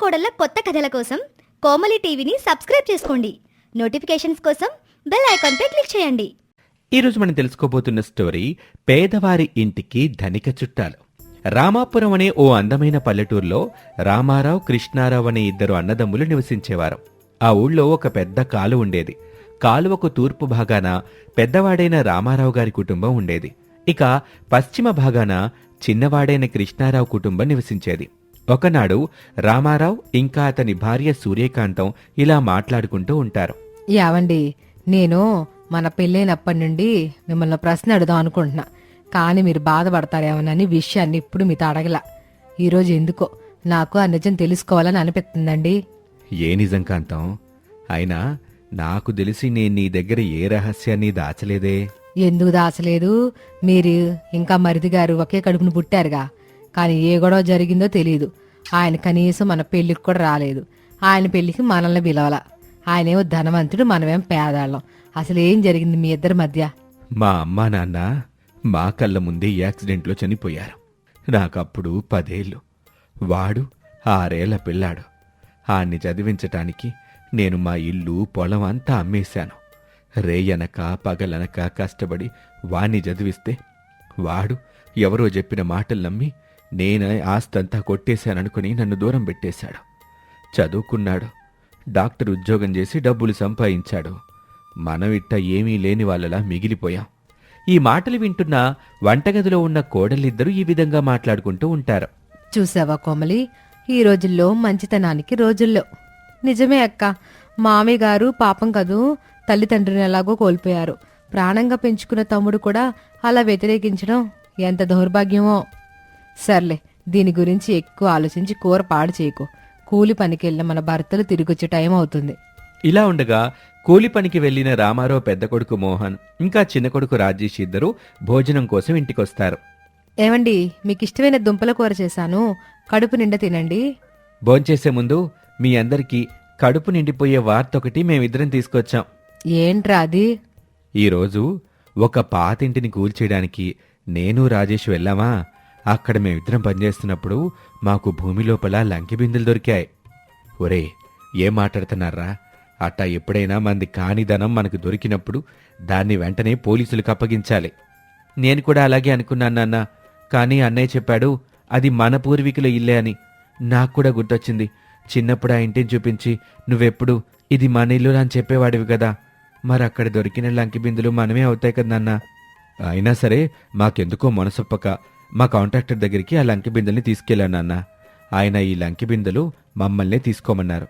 కోడళ్ళ కొత్త కథల కోసం కోమలి టీవీని సబ్స్క్రైబ్ చేసుకోండి. నోటిఫికేషన్స్ కోసం బెల్ ఐకాన్పై క్లిక్ చేయండి. ఈరోజు మనం తెలుసుకోబోతున్న స్టోరీ పేదవారి ఇంటికి ధనిక చుట్టాలు. రామాపురం అనే ఓ అందమైన పల్లెటూరులో రామారావు కృష్ణారావు అనే ఇద్దరు అన్నదమ్ములు నివసించేవారు. ఆ ఊళ్ళో ఒక పెద్ద కాలు ఉండేది. కాలువకు తూర్పు భాగాన పెద్దవాడైన రామారావు గారి కుటుంబం ఉండేది. ఇక పశ్చిమ భాగాన చిన్నవాడైన కృష్ణారావు కుటుంబం నివసించేది. ఒకనాడు రామారావు ఇంకా అతని భార్య సూర్యకాంతం ఇలా మాట్లాడుకుంటూ ఉంటారు. యావండి నేను మన పెళ్ళైనప్పటి నుండి మిమ్మల్ని ప్రశ్న అడుగుదాం అనుకుంటున్నా. కానీ మీరు బాధపడతారేమోనని విషయాన్ని ఇప్పుడు మీతో అడగల. ఈరోజు ఎందుకో నాకు ఆ నిజం తెలుసుకోవాలని అనిపిస్తుందండి. ఏ నిజం కాంతం? అయినా నాకు తెలిసి నేను నీ దగ్గర ఏ రహస్యాన్ని దాచలేదే? ఎందుకు దాచలేదు? మీరు ఇంకా మరిది గారు ఒకే కడుపును పుట్టారుగా. కానీ ఏ గొడవ జరిగిందో తెలియదు ఆయన కనీసం మన పెళ్ళికి కూడా రాలేదు. ఆయన పెళ్ళికి మనల్ని పిలవల. ఆయనేమో ధనవంతుడు మనమేం పేదాళ్ళం అసలు ఏం జరిగింది మీ ఇద్దరి మధ్య? మా అమ్మ నాన్న మా కళ్ళ ముందే యాక్సిడెంట్లో చనిపోయారు. నాకప్పుడు పదేళ్ళు. వాడు ఆరేళ్ళ పిల్లాడు. ఆన్ని చదివించటానికి నేను మా ఇల్లు పొలం అంతా అమ్మేశాను. రేయనక పగలనక కష్టపడి వాణ్ణి చదివిస్తే వాడు ఎవరో చెప్పిన మాటలు నమ్మి నేనే ఆస్తంతా కొట్టేశాననుకుని నన్ను దూరం పెట్టేశాడు. చదువుకున్నాడు. డాక్టర్ ఉద్యోగం చేసి డబ్బులు సంపాదించాడు. మనం ఇట్ట ఏమీ లేని వాళ్ళలా మిగిలిపోయాం. ఈ మాటలు వింటున్న వంటగదిలో ఉన్న కోడలిద్దరూ ఈ విధంగా మాట్లాడుకుంటూ ఉంటారు. చూసావా కోమలి? ఈ రోజుల్లో మంచితనానికి రోజుల్లో. నిజమే అక్క. మామయ్య గారు పాపం కదూ తల్లిదండ్రుని ఎలాగో కోల్పోయారు. ప్రాణంగా పెంచుకున్న తమ్ముడు కూడా అలా వ్యతిరేకించడం ఎంత దౌర్భాగ్యమో. సర్లే దీని గురించి ఎక్కువ ఆలోచించి కూర పాడు చేయకు. కూలి పనికెళ్ళిన మన భర్తలు తిరిగొచ్చే టైం అవుతుంది. ఇలా ఉండగా కూలి పనికి వెళ్ళిన రామారావు పెద్ద కొడుకు మోహన్ ఇంకా చిన్న కొడుకు రాజేష్ ఇద్దరు భోజనం కోసం ఇంటికొస్తారు. ఏమండి మీకు ఇష్టమైన దుంపల కూర చేశాను. కడుపు నిండా తినండి. భోంచేసే ముందు మీ అందరికీ కడుపు నిండిపోయే వార్త ఒకటి మేమిద్దరం తీసుకొచ్చాం. ఏంట్రా అది? ఈరోజు ఒక పాతింటిని కూల్చేయడానికి నేను రాజేష్ వెళ్ళామా? అక్కడ మేమిద్దరం పనిచేస్తున్నప్పుడు మాకు భూమి లోపల లంకి బిందులు దొరికాయి. ఒరే ఏం మాట్లాడుతున్నారా? అట్టా ఎప్పుడైనా మంది కానిధనం మనకు దొరికినప్పుడు దాన్ని వెంటనే పోలీసులకు అప్పగించాలి. నేను కూడా అలాగే అనుకున్నాను నాన్న. కానీ అన్నయ్య చెప్పాడు అది మన పూర్వీకుల ఇల్లే అని. నాకు కూడా గుర్తొచ్చింది. చిన్నప్పుడు ఆ ఇంటిని చూపించి నువ్వెప్పుడు ఇది మన ఇల్లు అని చెప్పేవాడివి కదా. మరి అక్కడ దొరికిన లంకి బిందులు మనమే అవుతాయి కదా నాన్న. అయినా సరే మాకెందుకో మనసొప్పక. మా కాంట్రాక్టర్ దగ్గరికి ఆ లంకె బిందెల్ని తీసుకెళ్ళాను నాన్న. ఆయన ఈ లంకి బిందెలు మమ్మల్నే తీసుకోమన్నారు.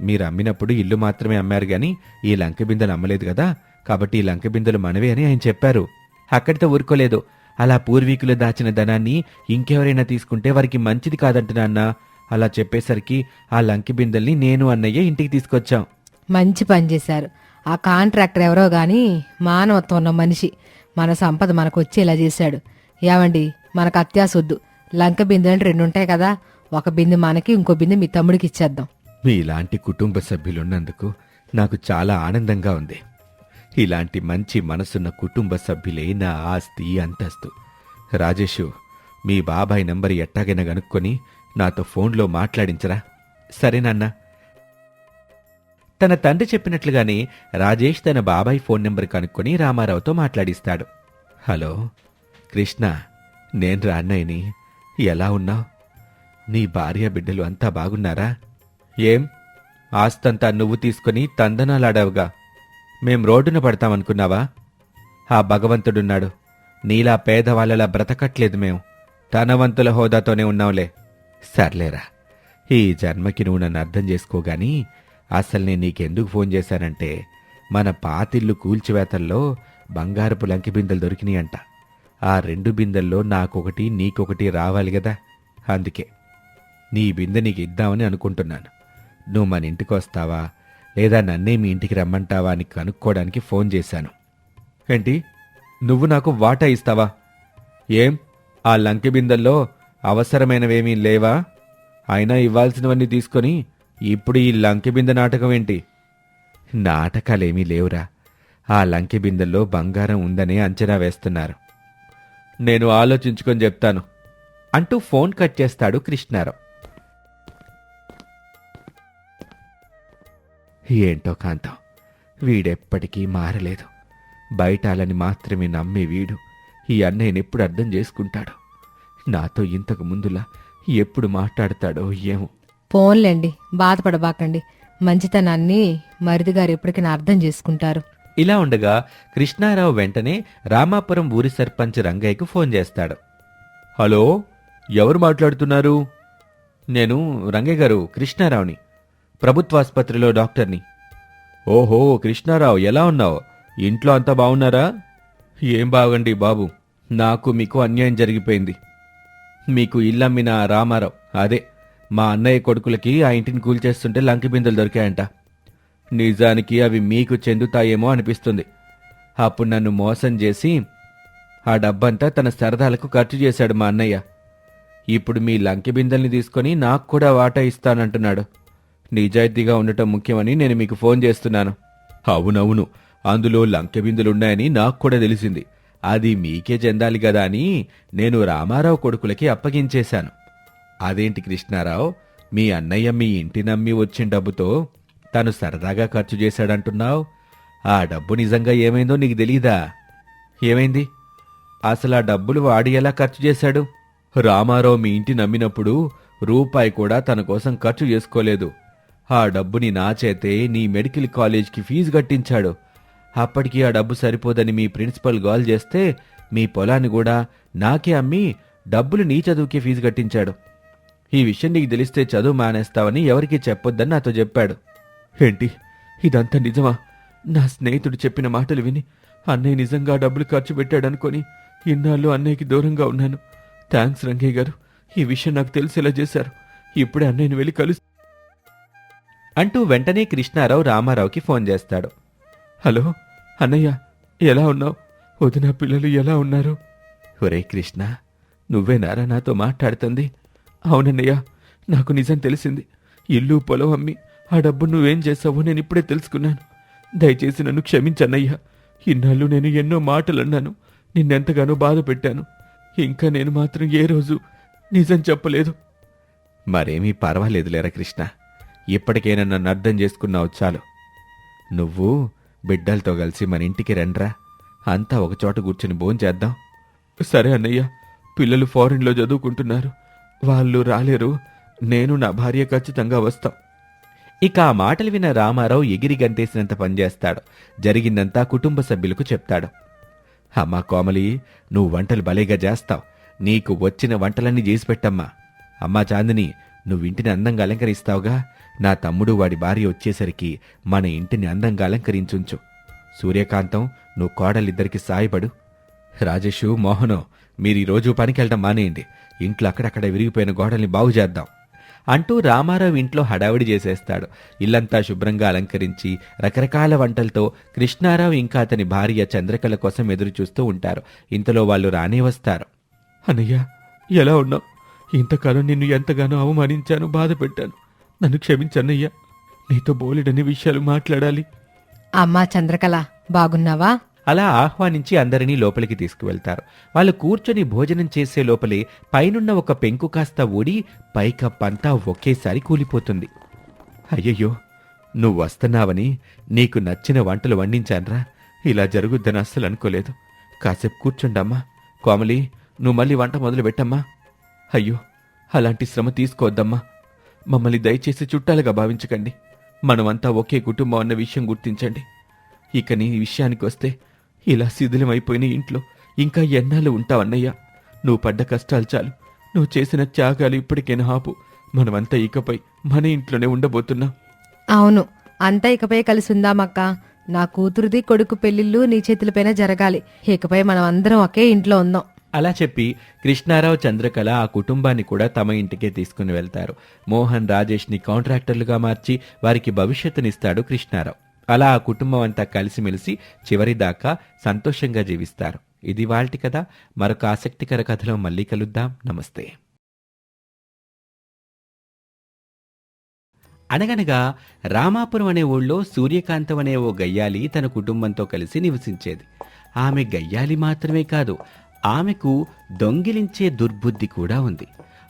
మీరు అమ్మినప్పుడు ఇల్లు మాత్రమే అమ్మారు గాని ఈ లంక బిందెలు అమ్మలేదు కదా కాబట్టి ఈ లంకె బిందెలు మనవే అని ఆయన చెప్పారు. అక్కడితో ఊరుకోలేదు. అలా పూర్వీకులు దాచిన ధనాన్ని ఇంకెవరైనా తీసుకుంటే వారికి మంచిది కాదంటున్నా అలా చెప్పేసరికి ఆ లంకి బిందెల్ని నేను అన్నయ్య ఇంటికి తీసుకొచ్చాం. మంచి పని చేశారు. ఆ కాంట్రాక్టర్ ఎవరో గాని మానవత్వం ఉన్న మనిషి. మన సంపద మనకు వచ్చేలా చేశాడు. ఏమండి మనకు అత్యాసొద్దు. లంక బిందెలు రెండు ఉంటాయి కదా ఒక బిందె మనకి ఇంకో బిందె మీ తమ్ముడికి ఇచ్చేద్దాం. మీలాంటి కుటుంబ సభ్యులున్నందుకు నాకు చాలా ఆనందంగా ఉంది. ఇలాంటి మంచి మనసున్న కుటుంబ సభ్యులే నా ఆస్తి అంతస్తు. రాజేషు మీ బాబాయ్ నంబర్ ఎట్టాగైనా కనుక్కొని నాతో ఫోన్లో మాట్లాడించరా? సరేనన్నా తన తండ్రి చెప్పినట్లుగానే రాజేష్ తన బాబాయ్ ఫోన్ నెంబర్ కనుక్కొని రామారావుతో మాట్లాడిస్తాడు. హలో కృష్ణ. నేను రాన్నయ్యని. ఎలా ఉన్నావు నీ భార్య బిడ్డలు అంతా బాగున్నారా? ఏం? ఆస్తంతా నువ్వు తీసుకుని తందనాలాడావుగా. మేం రోడ్డున పడతామనుకున్నావా? ఆ భగవంతుడున్నాడు. నీలా పేదవాళ్ళలా బ్రతకట్లేదు మేం. తనవంతుల హోదాతోనే ఉన్నాంలే. సర్లేరా. ఈ జన్మకి నువ్వు నన్ను అర్థం చేసుకోగాని అసలు నేను నీకెందుకు ఫోన్ చేశానంటే మన పాతిల్లు కూల్చివేతల్లో బంగారపు లంకి బిందెలు దొరికినాయంట. ఆ రెండు బిందెల్లో నాకొకటి నీకొకటి రావాలి కదా అందుకే నీ బిందె నీకు ఇద్దామని అనుకుంటున్నాను. నువ్వు మన ఇంటికి వస్తావా? లేదా నన్నే మీ ఇంటికి రమ్మంటావా అని కనుక్కోవడానికి ఫోన్ చేశాను. ఏంటి? నువ్వు నాకు వాటా ఇస్తావా? ఏం? ఆ లంకె బిందెల్లో అవసరమైనవేమీ లేవా? అయినా ఇవ్వాల్సినవన్నీ తీసుకొని ఇప్పుడు ఈ లంకె బిందె నాటకం ఏంటి? నాటకాలేమీ లేవురా. ఆ లంకె బిందెల్లో బంగారం ఉందనే అంచనా వేస్తున్నారు. నేను ఆలోచించుకొని చెప్తాను అంటూ ఫోన్ కట్ చేస్తాడు కృష్ణారావు. ఏంటో కాంతం వీడెప్పటికీ మారలేదు. బయటాలని మాత్రమే నమ్మే వీడు ఈ అన్నయ్యని ఎప్పుడు అర్థం చేసుకుంటాడో. నాతో ఇంతకు ముందులా ఎప్పుడు మాట్లాడతాడో ఏమో. పోన్లేండి బాధపడబాకండి. మంచితనాన్ని మరిది గారు ఎప్పటికైనా అర్థం చేసుకుంటారు. ఇలా ఉండగా కృష్ణారావు వెంటనే రామాపురం ఊరి సర్పంచ్ రంగయ్యకు ఫోన్ చేస్తాడు. హలో ఎవరు మాట్లాడుతున్నారు? నేను రంగయ్య గారు కృష్ణారావుని ప్రభుత్వాసుపత్రిలో డాక్టర్ని. ఓహో కృష్ణారావు ఎలా ఉన్నావు? ఇంట్లో అంతా బాగున్నారా? ఏం బాగండి బాబు నాకు మీకు అన్యాయం జరిగిపోయింది. మీకు ఇల్లమ్మిన రామారావు అదే మా అన్నయ్య కొడుకులకి ఆ ఇంటిని కూల్చేస్తుంటే లంకి బిందెలు దొరికాయంట. నిజానికి అవి మీకు చెందుతాయేమో అనిపిస్తుంది. అప్పుడు నన్ను మోసం చేసి ఆ డబ్బంతా తన సరదాలకు ఖర్చు చేశాడు మా అన్నయ్య. ఇప్పుడు మీ లంకి బిందెల్ని తీసుకొని నాకు కూడా వాటా ఇస్తానంటున్నాడు. నిజాయితీగా ఉండటం ముఖ్యమని నేను మీకు ఫోన్ చేస్తున్నాను. అవునవును అందులో లంకె బిందులున్నాయని నాకు కూడా తెలిసింది. అది మీకే చెందాలి కదా అని నేను రామారావు కొడుకులకి అప్పగించేశాను. అదేంటి కృష్ణారావు మీ అన్నయ్య మీ ఇంటి నమ్మి వచ్చిన డబ్బుతో తను సరదాగా ఖర్చు చేశాడంటున్నావు? ఆ డబ్బు నిజంగా ఏమైందో నీకు తెలీదా? ఏమైంది? అసలు ఆ డబ్బులు వాడి ఎలా ఖర్చు చేశాడు? రామారావు మీ ఇంటి నమ్మినప్పుడు రూపాయి కూడా తన కోసం ఖర్చు చేసుకోలేదు. ఆ డబ్బుని నా చేతే నీ మెడికల్ కాలేజ్కి ఫీజు కట్టించాడు. అప్పటికి ఆ డబ్బు సరిపోదని మీ ప్రిన్సిపల్ గోల్ చేస్తే మీ పొలాన్ని కూడా నాకే అమ్మి డబ్బులు నీ చదువుకి ఫీజు కట్టించాడు. ఈ విషయం నీకు తెలిస్తే చదువు మానేస్తావని ఎవరికీ చెప్పొద్దని నాతో చెప్పాడు. ఏంటి? ఇదంతా నిజమా? నా స్నేహితుడు చెప్పిన మాటలు విని అన్నయ్య నిజంగా డబ్బులు ఖర్చు పెట్టాడనుకొని ఇన్నాళ్ళు అన్నయ్యకి దూరంగా ఉన్నాను. థ్యాంక్స్ రంగయ్య గారు. ఈ విషయం నాకు తెలిసేలా చేశారు. ఇప్పుడే అన్నయ్యని వెళ్ళి కలుసు అంటూ వెంటనే కృష్ణారావు రామారావుకి ఫోన్ చేస్తాడు. హలో అన్నయ్య ఎలా ఉన్నావు? వదిన పిల్లలు ఎలా ఉన్నారు? ఒరే కృష్ణ నువ్వేనారా నాతో మాట్లాడుతుంది? అవునన్నయ్య నాకు నిజం తెలిసింది. ఇల్లు పొలం అమ్మి ఆ డబ్బు నువ్వేం చేసావో నేను ఇప్పుడే తెలుసుకున్నాను. దయచేసి నన్ను క్షమించన్నయ్యా ఇన్నాళ్ళు నేను ఎన్నో మాటలు అన్నాను నిన్నెంతగానో బాధ పెట్టాను. ఇంకా నేను మాత్రం ఏ రోజు నిజం చెప్పలేదు. మరేమీ పర్వాలేదులేరా కృష్ణ ఇప్పటికైనా నన్ను అర్థం చేసుకున్నావు చాలు. నువ్వు బిడ్డలతో కలిసి మన ఇంటికి రండ్రా. అంతా ఒకచోట కూర్చుని భోంచేద్దాం సరే అన్నయ్య. పిల్లలు ఫారిన్లో చదువుకుంటున్నారు. వాళ్ళు రాలేరు. నేను నా భార్య ఖచ్చితంగా వస్తాం. ఇక ఆ మాటలు విన్న రామారావు ఎగిరి గంతేసినంత పనిచేస్తాడు. జరిగిందంతా కుటుంబ సభ్యులకు చెప్తాడు. అమ్మా కోమలి నువ్వు వంటలు భలేగా చేస్తావు. నీకు వచ్చిన వంటలన్నీ చేసి పెట్టమ్మా. అమ్మా చాందిని నువ్వింటిని అందంగా అలంకరిస్తావుగా? నా తమ్ముడు వాడి భార్య వచ్చేసరికి మన ఇంటిని అందంగా అలంకరించుంచు. సూర్యకాంతం నువ్వు కోడలిద్దరికి సాయపడు. రాజేషు మోహనో మీరు ఈ రోజు పనికెళ్ళటం మానేయండి. ఇంట్లో అక్కడక్కడ విరిగిపోయిన గోడల్ని బాగు చేద్దాం. అంటూ రామారావు ఇంట్లో హడావిడి చేసేస్తాడు. ఇల్లంతా శుభ్రంగా అలంకరించి రకరకాల వంటలతో కృష్ణారావు ఇంకా అతని భార్య చంద్రకళ కోసం ఎదురు చూస్తూ ఉంటారు. ఇంతలో వాళ్ళు రానే వస్తారు. అన్నయ్య ఎలా ఉన్నావు? ఇంతకాలం నిన్ను ఎంతగానో అవమానించాను బాధ పెట్టాను. నన్ను క్షమించన్నయ్యా. నీతో బోలెడని విషయాలు మాట్లాడాలి. అమ్మా చంద్రకళ బాగున్నావా? అలా ఆహ్వానించి అందరినీ లోపలికి తీసుకువెళ్తారు. వాళ్ళు కూర్చొని భోజనం చేసే లోపలే పైనున్న ఒక పెంకు కాస్త ఊడి పైకప్పంతా ఒకేసారి కూలిపోతుంది. అయ్యయ్యో నువ్వు వస్తున్నావని నీకు నచ్చిన వంటలు వండించాన్రా. ఇలా జరుగుద్దని అస్సలు అనుకోలేదు. కాసేపు కూర్చుండమ్మా. కోమలి నువ్వు మళ్ళీ వంట మొదలు పెట్టమ్మా అయ్యో అలాంటి శ్రమ తీసుకోవద్దమ్మా. మమ్మల్ని దయచేసి చుట్టాలుగా భావించకండి. మనమంతా ఒకే కుటుంబం అన్న విషయం గుర్తించండి. ఇక నీ విషయానికి వస్తే ఇలా శిథిలమైపోయిన ఇంట్లో ఇంకా ఎన్నాళ్ళు ఉంటావన్నయ్యా? నువ్వు పడ్డ కష్టాలు చాలు. నువ్వు చేసిన త్యాగాలు ఇప్పటికైనా ఆపు. మనమంతా ఇకపై మన ఇంట్లోనే ఉండబోతున్నాం. అవును అంతా ఇకపై కలిసి ఉందామక్క. నా కూతురుది కొడుకు పెళ్ళిళ్ళు నీ చేతులపైన జరగాలి. ఇకపై మనం అందరం ఒకే ఇంట్లో ఉందాం. అలా చెప్పి కృష్ణారావు చంద్రకళ ఆ కుటుంబాన్ని కూడా తమ ఇంటికే తీసుకుని వెళ్తారు. మోహన్ రాజేష్ని కాంట్రాక్టర్లుగా మార్చి వారికి భవిష్యత్తునిస్తాడు కృష్ణారావు. అలా ఆ కుటుంబం అంతా కలిసిమెలిసి చివరి దాకా సంతోషంగా జీవిస్తారు. ఇది వాళ్ళటి కదా మరొక ఆసక్తికర కథలో మళ్ళీ కలుద్దాం. నమస్తే. అనగనగా రామాపురం అనే ఊళ్ళో సూర్యకాంతం అనే ఓ గయ్యాలి తన కుటుంబంతో కలిసి నివసించేది. ఆమె గయ్యాలి మాత్రమే కాదు ఆమెకు దొంగిలించే దుర్బుద్ధి కూడా ఉంది.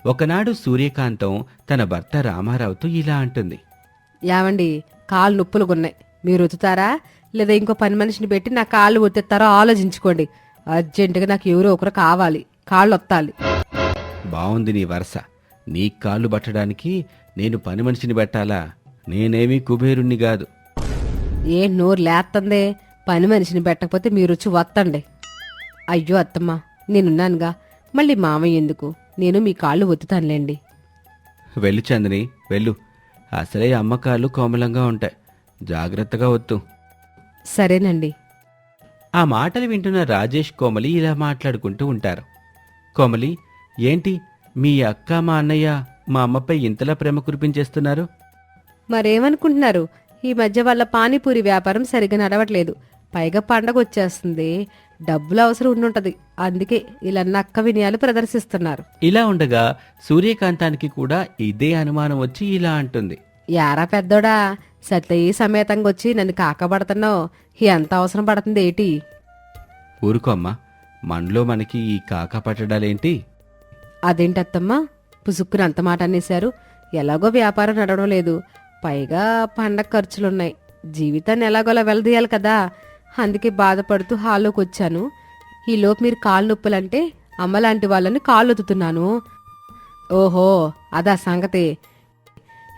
ఒకనాడు సూర్యకాంతం తన భర్త రామారావుతో ఇలా అంటుంది. యావండి కాళ్ళు నొప్పులుగా ఉన్నాయి మీరు ఉతుతారా? లేదా ఇంకో పని మనిషిని పెట్టి నా కాళ్ళు ఒత్తిస్తారో ఆలోచించుకోండి. అర్జెంటుగా నాకు ఎవరో ఒకరు కావాలి. కాళ్ళు ఒత్తాలి. బావుంది నీ వరస. నీ కాళ్ళు పట్టడానికి నేను పని మనిషిని పెట్టాలా? నేనేమీ కుబేరుణ్ణి కాదు. ఏ నోరు లేత్తందే? పని మనిషిని పెట్టకపోతే మీరు వచ్చి వత్తండి. అయ్యో అత్తమ్మ నేనున్నానుగా. మళ్ళీ మామయ్య ఎందుకు? నేను మీ కాళ్ళు ఒత్తుతానులేండి. వెళ్ళు చందని వెళ్ళు. అసలే అమ్మకాలు కోమలంగా ఉంటాయి. జాగ్రత్తగా వత్తు సరేనండి. ఆ మాటలు వింటున్న రాజేష్ కోమలి ఇలా మాట్లాడుకుంటూ ఉంటారు. కోమలి ఏంటి మీ అక్క మా అన్నయ్య మా అమ్మపై ఇంతలా ప్రేమ కురిపించేస్తున్నారు? మరేమనుకుంటున్నారు? ఈ మధ్య వాళ్ళ పానీపూరి వ్యాపారం సరిగ్గా నడవట్లేదు. పైగా పండగ వచ్చేస్తుంది. డబ్బులు అవసరం ఉండుంటది. అందుకే ఇలా నక్క వినయాలు ప్రదర్శిస్తున్నారు. ఇలా ఉండగా సూర్యకాంతానికి కూడా ఇదే అనుమానం వచ్చి ఇలా అంటుంది. యారా పెద్దోడా సత్యయి సమేతంగా వచ్చి నన్ను కాకపడుతున్నావు ఎంత అవసరం పడుతుంది ఏటి? ఊరుకో అమ్మా. మనలో మనకి ఈ కాక పట్టడాలేంటి? అదేంటత్తమ్మా? పుసుక్కుని అంత మాట అనేశారు. ఎలాగో వ్యాపారం నడవడం లేదు. పైగా పండగ ఖర్చులున్నాయి. జీవితాన్ని ఎలాగోలా వెలదీయాలి కదా. అందుకే బాధపడుతూ హాల్లోకి వచ్చాను ఈలోపు మీరు కాళ్ళు నొప్పులంటే అమ్మలాంటి వాళ్ళని కాళ్ళు ఒత్తుతున్నాను. ఓహో అదా సంగతి.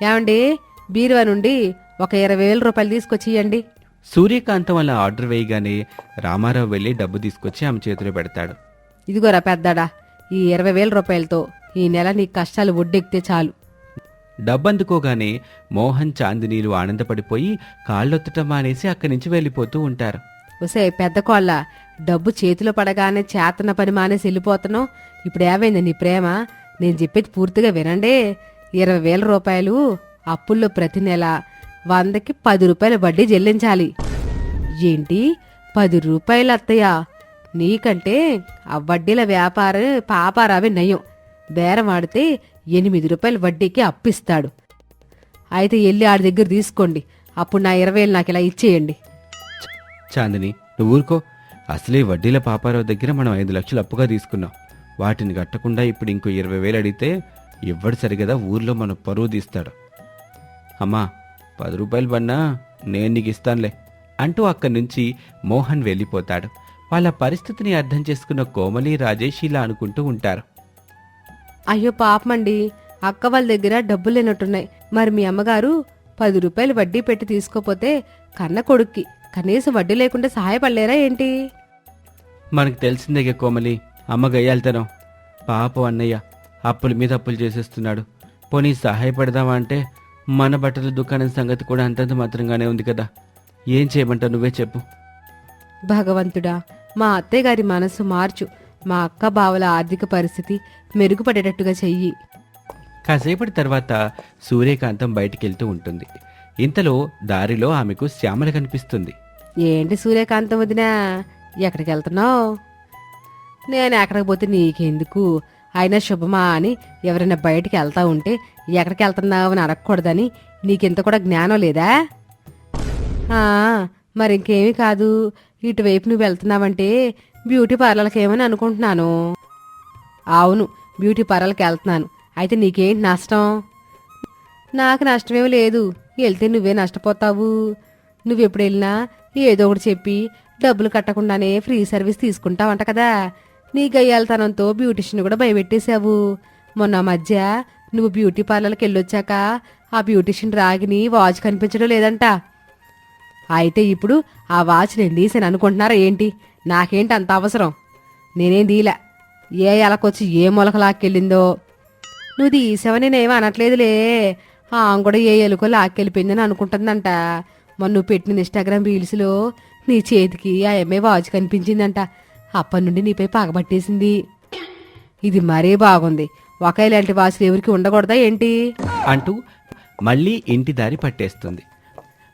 ఏమండి బీరువా నుండి ఒక ఇరవై వేల రూపాయలు తీసుకొచ్చి ఇయ్యండి సూర్యకాంతం అలా ఆర్డర్ వేయగానే రామారావు వెళ్ళి డబ్బు తీసుకొచ్చి ఆమె చేతిలో పెడతాడు. ఇదిగోరా పెద్దాడా ఈ ఇరవై వేల రూపాయలతో ఈ నెల నీ కష్టాలు ఒడ్డెక్కితే చాలు. డబ్బందుకోగానే మోహన్ చాందినీలు ఆనందపడిపోయి కాళ్ళొత్తటం మానేసి అక్కడి నుంచి వెళ్ళిపోతూ ఉంటారు. ఒసే పెద్ద కోళ్ళ డబ్బు చేతిలో పడగానే చేతన పని మానేసి వెళ్ళిపోతున్నావు. ఇప్పుడు ఏమైంది నీ ప్రేమ? నేను చెప్పేది పూర్తిగా వినండి. ఇరవై వేల రూపాయలు అప్పుల్లో ప్రతి నెల వందకి పది రూపాయల వడ్డీ చెల్లించాలి. ఏంటి? పది రూపాయలు అత్తయ్య. నీకంటే ఆ వడ్డీల వ్యాపార పాపారావే నయం. బేరం ఆడితే ఎనిమిది రూపాయల వడ్డీకి అప్పిస్తాడు. అయితే వెళ్ళి ఆడి దగ్గర తీసుకోండి. అప్పుడు నా ఇరవై వేలు నాకు ఇలా ఇచ్చేయండి. చాందిని నువ్వు ఊరుకో. అసలే వడ్డీల పాపారావు దగ్గర మనం ఐదు లక్షలు అప్పుగా తీసుకున్నాం. వాటిని కట్టకుండా ఇప్పుడు ఇంకో ఇరవై వేలు అడిగితే ఎవ్వడు సరిగదా ఊర్లో మన పరువు తీస్తాడు. అమ్మా పది రూపాయలు పన్నా నేను నీకు ఇస్తానులే అంటూ అక్కడి నుంచి మోహన్ వెళ్ళిపోతాడు. వాళ్ళ పరిస్థితిని అర్థం చేసుకున్న కోమలి రాజేష్ ఇలా అనుకుంటూ ఉంటారు. అయ్యో పాపమండి అక్క వాళ్ళ దగ్గర డబ్బులు లేనట్టున్నాయి. మరి మీ అమ్మగారు పది రూపాయలు వడ్డీ పెట్టి తీసుకోపోతే కన్న కొడుక్కి కనీసం వడ్డీ లేకుండా సహాయపడలేరా ఏంటి? మనకు తెలిసిందే కోమలి అమ్మ గయ్యాల్తనం. పాపం అన్నయ్య అప్పుల మీద అప్పులు చేసేస్తున్నాడు. పోనీ సహాయపడదామా అంటే మన బట్టల దుకాణం సంగతి కూడా అంతంత మాత్రంగానే ఉంది కదా. ఏం చేయమంటావు నువ్వే చెప్పు. భగవంతుడా మా అత్తయ్య గారి మనసు మార్చు. మా అక్క బావల ఆర్థిక పరిస్థితి మెరుగుపడేటట్టుగా చెయ్యి. కాసేపటి తర్వాత సూర్యకాంతం బయటికెళ్తూ ఉంటుంది. ఇంతలో దారిలో ఆమెకు శ్యామల కనిపిస్తుంది. ఏంటి సూర్యకాంతం వదినా ఎక్కడికి వెళ్తున్నావు? నేను ఎక్కడికి పోతే నీకెందుకు? అయినా శుభమా అని ఎవరైనా బయటికి వెళ్తా ఉంటే ఎక్కడికి వెళ్తున్నావు అని అడగకూడదని నీకింత కూడా జ్ఞానం లేదా? మరి ఇంకేమీ కాదు. ఇటువైపు నువ్వు వెళ్తున్నావంటే బ్యూటీ పార్లర్కి ఏమని అనుకుంటున్నాను? అవును బ్యూటీ పార్లర్కి వెళ్తున్నాను. అయితే నీకేంటి నష్టం? నాకు నష్టమేమి లేదు. వెళ్తే నువ్వే నష్టపోతావు. నువ్వెప్పుడు వెళ్ళినా ఏదో ఒకటి చెప్పి డబ్బులు కట్టకుండానే ఫ్రీ సర్వీస్ తీసుకుంటావంట కదా. నీ గయ్యాలతనంతో బ్యూటిషియన్ కూడా భయపెట్టేశావు. మొన్న మధ్య నువ్వు బ్యూటీ పార్లర్కి వెళ్ళొచ్చాక ఆ బ్యూటిషియన్ రాగిని వాచ్ కనిపించడం లేదంట. అయితే ఇప్పుడు ఆ వాచ్ నేను తీసాను అనుకుంటున్నారా ఏంటి? నాకేంటి అంత అవసరం? నేనేం దీలా? ఏ ఎలకొచ్చి ఏ మొలకలాక్కెళ్ళిందో నువ్వు తీసావని నేనేం అనట్లేదులే. ఆమె కూడా ఏ ఎలుకో లాక్కెళ్ళిపోయిందని అనుకుంటుందంట. మొన్న నువ్వు పెట్టిన ఇన్స్టాగ్రామ్ రీల్స్లో నీ చేతికి ఆ ఎంఏ వాచ్ కనిపించిందంట. అప్పటి నుండి నీపై పగబట్టేసింది ఇది మరీ బాగుంది. ఒక ఇలాంటి వాచ్లు ఎవరికి ఉండకూడదా ఏంటి? అంటూ మళ్ళీ ఇంటి దారి పట్టేస్తుంది.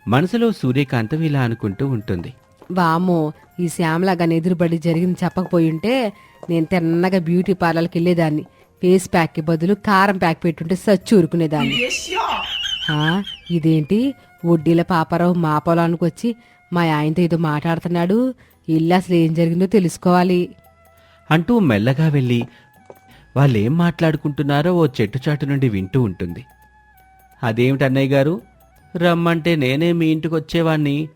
మనసులో సూర్యకాంతం ఇలా అనుకుంటూ ఉంటుంది. వామ్మో ఈ శ్యామలాగా ఎదురుబడి జరిగింది చెప్పకపోయి ఉంటే నేను తిన్నగా బ్యూటీ పార్లర్కి వెళ్ళేదాన్ని. ఫేస్ ప్యాక్కి బదులు కారం ప్యాక్ పెట్టుంటే సచ్చి ఊరుకునేదాన్ని. ఇదేంటి? వడ్డీల పాపారావు మా పొలానికి వచ్చి మా ఆయనతో ఏదో మాట్లాడుతున్నాడు. ఇల్లు అసలు ఏం జరిగిందో తెలుసుకోవాలి. అంటూ మెల్లగా వెళ్ళి వాళ్ళేం మాట్లాడుకుంటున్నారో ఓ చెట్టు చాటు నుండి వింటూ ఉంటుంది. అదేమిటి అన్నయ్య గారు? రమ్మంటే నేనే మీ ఇంటికి వచ్చేవాణ్ణి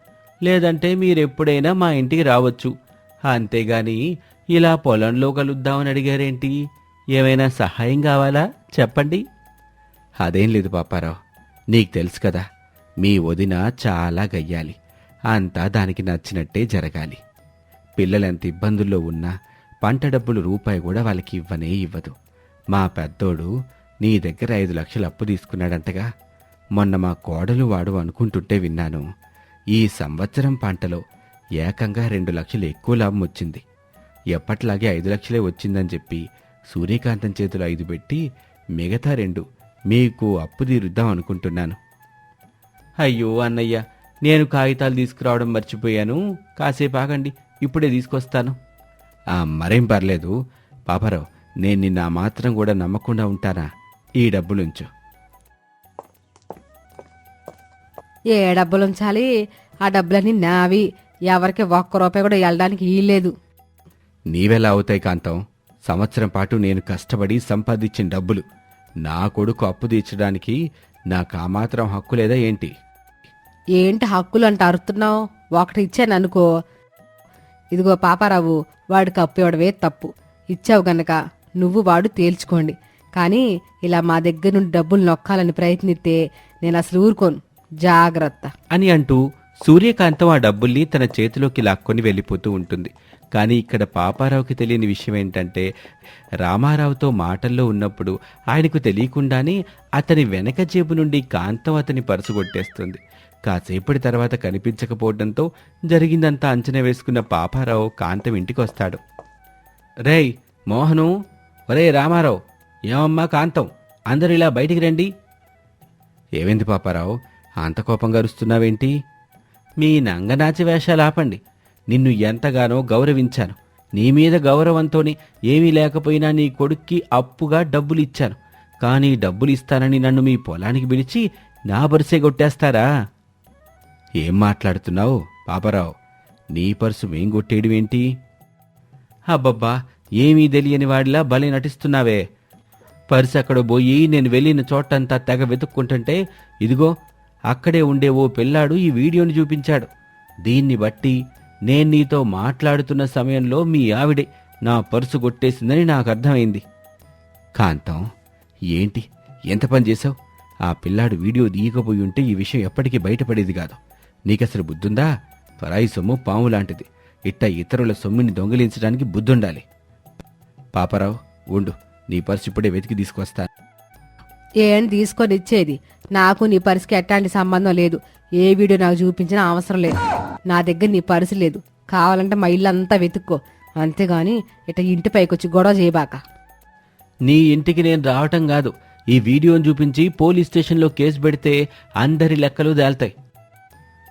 లేదంటే మీరెప్పుడైనా మా ఇంటికి రావచ్చు. అంతేగాని ఇలా పొలంలో కలుద్దామని అడిగారేంటి? ఏమైనా సహాయం కావాలా? చెప్పండి. అదేం లేదు పాపారావు నీకు తెలుసు కదా మీ వదిన చాలా గయ్యాలి. అంతా దానికి నచ్చినట్టే జరగాలి. పిల్లలు ఎంత ఇబ్బందుల్లో ఉన్నా పంట డబ్బులు రూపాయి కూడా వాళ్ళకి ఇవ్వనే ఇవ్వదు. మా పెద్దోడు నీ దగ్గర ఐదు లక్షలు అప్పు తీసుకున్నాడంటగా మొన్న మా కోడలు వాడు అనుకుంటుంటే విన్నాను. ఈ సంవత్సరం పంటలో ఏకంగా రెండు లక్షలు ఎక్కువ లాభం వచ్చింది. ఎప్పట్లాగే ఐదు లక్షలే వచ్చిందని చెప్పి సూర్యకాంతం చేతిలో ఐదు పెట్టి మిగతా రెండు మీకు అప్పు తీరుద్దాం అనుకుంటున్నాను. అయ్యో అన్నయ్య నేను కాగితాలు తీసుకురావడం మర్చిపోయాను. కాసేపు ఆగండి ఇప్పుడే తీసుకొస్తాను. మరేం పర్లేదు. పాపారావు నేను నిన్న మాత్రం కూడా నమ్మకుండా ఉంటానా? ఈ డబ్బులుంచు. ఏ డబ్బులు ఉంచాలి ఆ డబ్బులన్నీ నావి. ఎవరికి ఒక్క రూపాయి కూడా వెళ్ళడానికి వీల్లేదు. నీవెలా అవుతాయి కాంతం? సంవత్సరం పాటు నేను కష్టపడి సంపాదించిన డబ్బులు. నా కొడుకు అప్పు తీర్చడానికి నాకు ఆ మాత్రం హక్కు లేదా ఏంటి? ఏంటి హక్కులు అంటే అరుతున్నావు? ఒకటి ఇచ్చాను అనుకో ఇదిగో పాపారావు వాడికి అప్పు ఇవ్వడమే తప్పు. ఇచ్చావు గనక నువ్వు వాడు తేల్చుకోండి. కానీ ఇలా మా దగ్గర నుండి డబ్బులు నొక్కాలని ప్రయత్నిస్తే నేను అసలు ఊరుకోను. జాగ్రత్త. అని అంటూ సూర్యకాంతం ఆ డబ్బుల్ని తన చేతిలోకి లాక్కొని వెళ్ళిపోతూ ఉంటుంది. కానీ ఇక్కడ పాపారావుకి తెలియని విషయం ఏంటంటే రామారావుతో మాటల్లో ఉన్నప్పుడు ఆయనకు తెలియకుండానే అతని వెనక జేబు నుండి కాంతం అతని పరుసు కొట్టేస్తుంది. కాసేపటి తర్వాత కనిపించకపోవడంతో జరిగిందంతా అంచనా వేసుకున్న పాపారావు కాంతం ఇంటికి వస్తాడు రేయ్ మోహను ఒరే రామారావు ఏమమ్మా కాంతం అందరు ఇలా బయటికి రండి. ఏమైంది పాపారావు అంత కోపంగా అరుస్తున్నావేంటి? మీ నంగనాచి వేషాలు ఆపండి. నిన్ను ఎంతగానో గౌరవించాను. నీ మీద గౌరవంతోనే ఏమీ లేకపోయినా నీ కొడుక్కి అప్పుగా డబ్బులు ఇచ్చాను కానీ డబ్బులు ఇస్తానని నన్ను మీ పొలానికి పిలిచి నా బరిసే కొట్టేస్తారా? ఏం మాట్లాడుతున్నావు పాపరావు? నీ పర్సు మేం కొట్టేయడమేంటి అబ్బబ్బా ఏమీ తెలియని వాడిలా భలే నటిస్తున్నావే. పర్సు అక్కడ పోయి నేను వెళ్ళిన చోటంతా తెగ వెతుక్కుంటుంటే ఇదిగో అక్కడే ఉండే ఓ పిల్లాడు ఈ వీడియోని చూపించాడు. దీన్ని బట్టి నేను నీతో మాట్లాడుతున్న సమయంలో మీ ఆవిడే నా పర్సు కొట్టేసిందని నాకు అర్థమైంది. కాంతం ఏంటి? ఎంత పని చేశావు? ఆ పిల్లాడు వీడియో తీయకపోయి ఉంటే ఈ విషయం ఎప్పటికీ బయటపడేది కాదు. నీకసలు బుద్ధుందా? పరాయి సొమ్ము పాము లాంటిది ఇట్ట ఇతరుల సొమ్ముని దొంగిలించడానికి బుద్ధుండాలి. పాపారావు ఉండు. నీ పర్సు ఇప్పుడే వెతికి తీసుకొస్తాను. ఏం తీసుకొని ఇచ్చేది నాకు నీ పరిస్థితికి ఎట్లాంటి సంబంధం లేదు. ఏ వీడియో నాకు చూపించినా అవసరం లేదు. నా దగ్గర నీ పరిస్థితి లేదు. కావాలంటే మా ఇల్లు అంతా వెతుక్కో. అంతేగాని ఇట ఇంటి పైకొచ్చి గొడవ చేయబాక. నీ ఇంటికి నేను రావటం కాదు. ఈ వీడియోని చూపించి పోలీస్ స్టేషన్లో కేసు పెడితే అందరి లెక్కలు తేల్తాయి.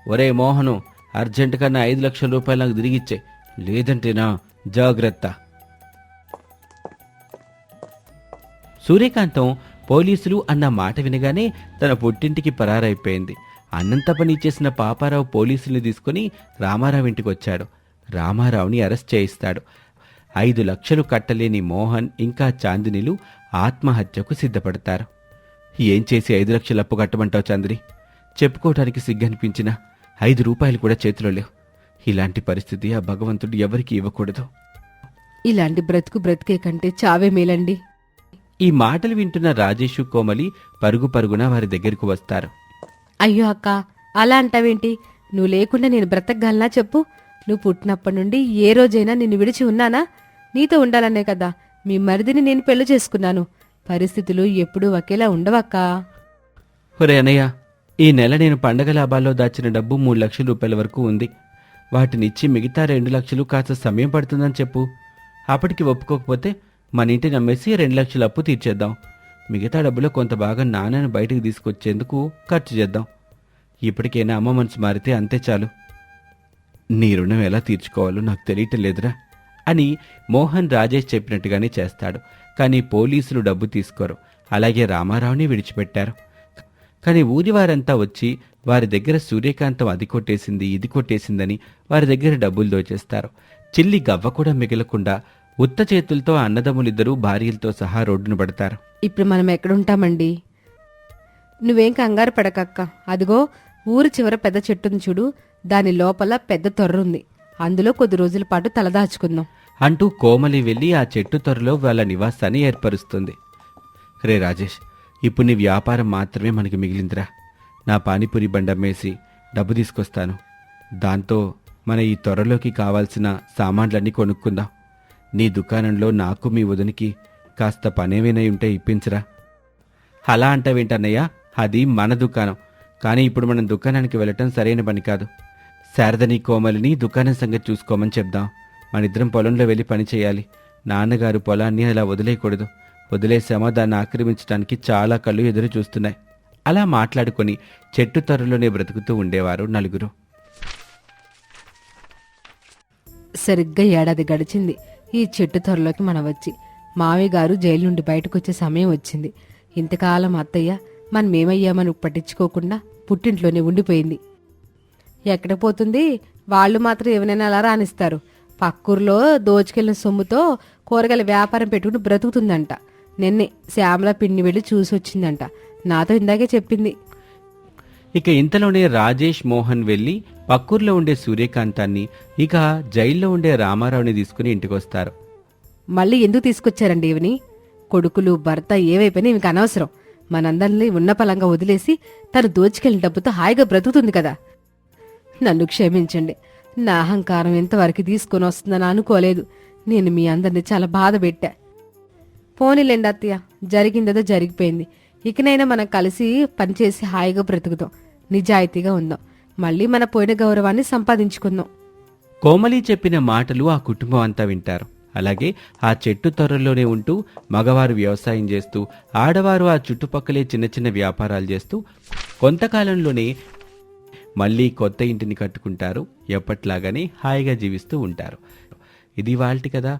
ఒరే మోహను అర్జెంటుగా నా ఐదు లక్షల రూపాయలు నాకు తిరిగిచ్చే. లేదంటేనా జాగ్రత్త. సూర్యకాంతం పోలీసులు అన్న మాట వినగానే తన పుట్టింటికి పరారైపోయింది. అన్నంత పని చేసిన పాపారావు పోలీసుల్ని తీసుకుని రామారావు ఇంటికి వచ్చాడు. రామారావుని అరెస్ట్ చేయిస్తాడు. ఐదు లక్షలు కట్టలేని మోహన్ ఇంకా చాందినిలు ఆత్మహత్యకు సిద్ధపడతారు. ఏం చేసి ఐదు లక్షలు అప్పు కట్టమంటావు చాందిని? చెప్పుకోవటానికి సిగ్గనిపించినా. ఐదు రూపాయలు కూడా చేతిలో లేవు. ఇలాంటి పరిస్థితి ఆ భగవంతుడు ఎవరికి ఇవ్వకూడదు. ఇలాంటి బ్రతుకు బ్రతికే కంటే చావే మేలండి. ఈ మాటలు వింటున్న రాజేషు కోమలి పరుగు పరుగున వారి దగ్గరకు వస్తారు. అయ్యో అక్క అలా అంటావేంటి? నువ్వు లేకుండా నేను బ్రతకగలనా చెప్పు. నువ్వు పుట్టినప్పటి నుండి ఏ రోజైనా నిన్ను విడిచి ఉన్నానా? నీతో ఉండాలనే కదా. మీ మరిదిని నేను పెళ్ళి చేసుకున్నాను. పరిస్థితులు ఎప్పుడూ ఒకేలా ఉండవక్కా. ఒరే అన్నయ్య ఈ నెల నేను పండగ లాభాల్లో దాచిన డబ్బు మూడు లక్షల రూపాయల వరకు ఉంది. వాటినిచ్చి మిగతా రెండు లక్షలు కాస్త సమయం పడుతుందని చెప్పు. అప్పటికి ఒప్పుకోకపోతే మన ఇంటిని అమ్మేసి రెండు లక్షల అప్పు తీర్చేద్దాం. మిగతా డబ్బులో కొంత భాగం నాన్నను బయటకు తీసుకొచ్చేందుకు ఖర్చు చేద్దాం. ఇప్పటికైనా అమ్మ మనసు మారితే అంతే చాలు. నీ రుణం ఎలా తీర్చుకోవాలో నాకు తెలియటం లేదురా అని మోహన్ రాజేష్ చెప్పినట్టుగానే చేస్తాడు. కానీ పోలీసులు డబ్బు తీసుకోరు. అలాగే రామారావుని విడిచిపెట్టారు. కానీ ఊరి వారంతా వచ్చి వారి దగ్గర సూర్యకాంతం అది కొట్టేసింది ఇది కొట్టేసిందని వారి దగ్గర డబ్బులు దోచేస్తారు. చిల్లి గవ్వ కూడా మిగలకుండా ఉత్త చేతులతో అన్నదమ్ములిద్దరూ భార్యలతో సహా రోడ్డున పడతారు. ఇప్పుడు మనం ఎక్కడుంటామండి? నువ్వేం కంగారు పడకక్క. అదిగో ఊరి చివర పెద్ద చెట్టుని చూడు. దాని లోపల పెద్ద తొర్రుంది. అందులో కొద్ది రోజుల పాటు తలదాచుకుందాం అంటూ కోమలి వెళ్ళి ఆ చెట్టు త్వరలో వాళ్ళ నివాసాన్ని ఏర్పరుస్తుంది. రే రాజేష్ ఇప్పుడు నీ వ్యాపారం మాత్రమే మనకి మిగిలిందిరా. నా పానీపూరి బండమ్మేసి డబ్బు తీసుకొస్తాను. దాంతో మన ఈ త్వరలోకి కావాల్సిన సామాన్లన్నీ కొనుక్కుందాం. నీ దుకాణంలో నాకు మీ వదునికి కాస్త పనేమైనా ఉంటే ఇప్పించరా. అలా అంటావేంటన్నయ్య? అది మన దుకాణం. కానీ ఇప్పుడు మనం దుకాణానికి వెళ్ళటం సరైన పని కాదు. శారదని కోమలిని దుకాణం సంగతి చూసుకోమని చెప్దాం. మనిద్దరం పొలంలో వెళ్ళి పని చేయాలి. నాన్నగారు పొలాన్ని అలా వదిలేయకూడదు. వదిలేసామో దాన్ని ఆక్రమించడానికి చాలా కళ్ళు ఎదురు చూస్తున్నాయి. అలా మాట్లాడుకొని చెట్టు తొర్రలోనే బ్రతుకుతూ ఉండేవారు నలుగురు. సరిగ్గా ఏడాది గడిచింది ఈ చెట్టు త్వరలోకి మనం వచ్చి. మావయ్య గారు జైలు నుండి బయటకు వచ్చే సమయం వచ్చింది. ఇంతకాలం అత్తయ్య మనమేమయ్యామని పట్టించుకోకుండా పుట్టింట్లోనే ఉండిపోయింది. ఎక్కడ పోతుంది? వాళ్ళు మాత్రం ఏమైనా అలా రాణిస్తారు పక్కూర్లో దోచుకెళ్ళిన సొమ్ముతో కూరగాయల వ్యాపారం పెట్టుకుని బ్రతుకుతుందంట. నిన్నే శ్యామల పిన్ని వెళ్ళి చూసి వచ్చిందంట నాతో ఇందాకే చెప్పింది. ఇక ఇంతలోనే రాజేష్ మోహన్ వెళ్ళి పక్కూర్లో ఉండే సూర్యకాంతాన్ని ఇక జైల్లో ఉండే రామారావుని తీసుకుని ఇంటికొస్తారు. మళ్ళీ ఎందుకు తీసుకొచ్చారండి ఇవని కొడుకులు భర్త ఏవైపోయినా ఈమెకి అనవసరం. మనందరినీ ఉన్న పలంగా వదిలేసి తను దోచుకెళ్ళిన డబ్బుతో హాయిగా బ్రతుకుతుంది కదా. నన్ను క్షమించండి. నా అహంకారం ఎంతవరకు తీసుకొని వస్తుందని అనుకోలేదు. నేను మీ అందరిని చాలా బాధ పెట్టా. పోనీలేండి అత్తయ్య జరిగిందేదో జరిగిపోయింది. ఇకనైనా మనం కలిసి పనిచేసి హాయిగా బ్రతుకుదాం. నిజాయితీగా ఉందాం. మళ్ళీ మన పోయిన గౌరవాన్ని సంపాదించుకుందాం. కోమలి చెప్పిన మాటలు ఆ కుటుంబం అంతా వింటారు. అలాగే ఆ చెట్టు త్వరలోనే ఉంటూ మగవారు వ్యవసాయం చేస్తూ ఆడవారు ఆ చుట్టుపక్కలే చిన్న చిన్న వ్యాపారాలు చేస్తూ కొంతకాలంలోనే మళ్ళీ కొత్త ఇంటిని కట్టుకుంటారు. ఎప్పట్లాగానే హాయిగా జీవిస్తూ ఉంటారు. ఇది వాళ్ళటి కదా.